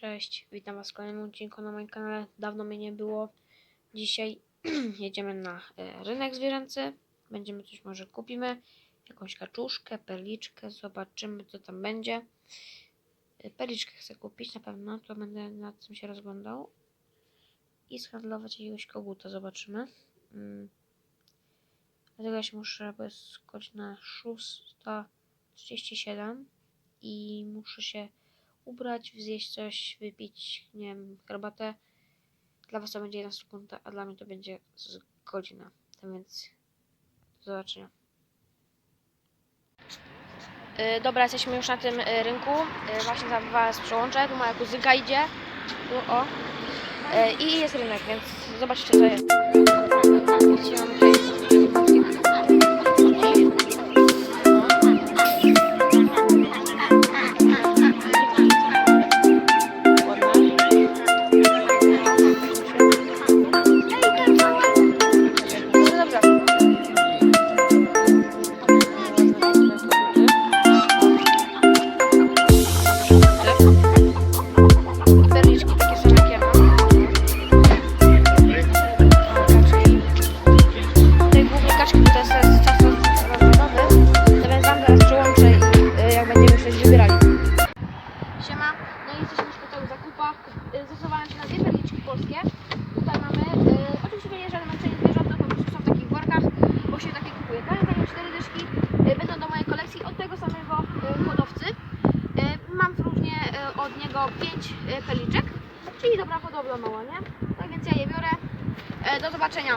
Cześć, witam Was w kolejnym odcinku na moim kanale. Dawno mnie nie było. Dzisiaj jedziemy na e, rynek zwierzęcy. Będziemy coś może kupimy. Jakąś kaczuszkę, perliczkę. Zobaczymy co tam będzie. E, Perliczkę chcę kupić na pewno. To będę nad tym się rozglądał. I zhandlować jakiegoś koguta. Zobaczymy. Mm. Dlatego ja się muszę, bo jest godzina 6.37 i muszę się ubrać, zjeść coś, wypić, nie wiem, herbatę. Dla Was to będzie jedna sekunda, a dla mnie to będzie godzina. Tak więc do zobaczenia. Yy, dobra, jesteśmy już na tym yy, rynku. Yy, właśnie za Was przełączę. Tu moja kuzynka idzie. Tu o. I jest rynek, więc zobaczcie co jest. Polskie. Tutaj mamy, y, oczywiście nie jest żadne męczenie zwierząt, to po prostu są w takich workach, bo się takie kupuje. Dają za nią cztery dyszki, y, będą do mojej kolekcji od tego samego y, hodowcy. Y, Mam różnie y, od niego pięć y, perliczek, czyli dobra hodowla mała, nie? Tak więc ja je biorę. E, Do zobaczenia.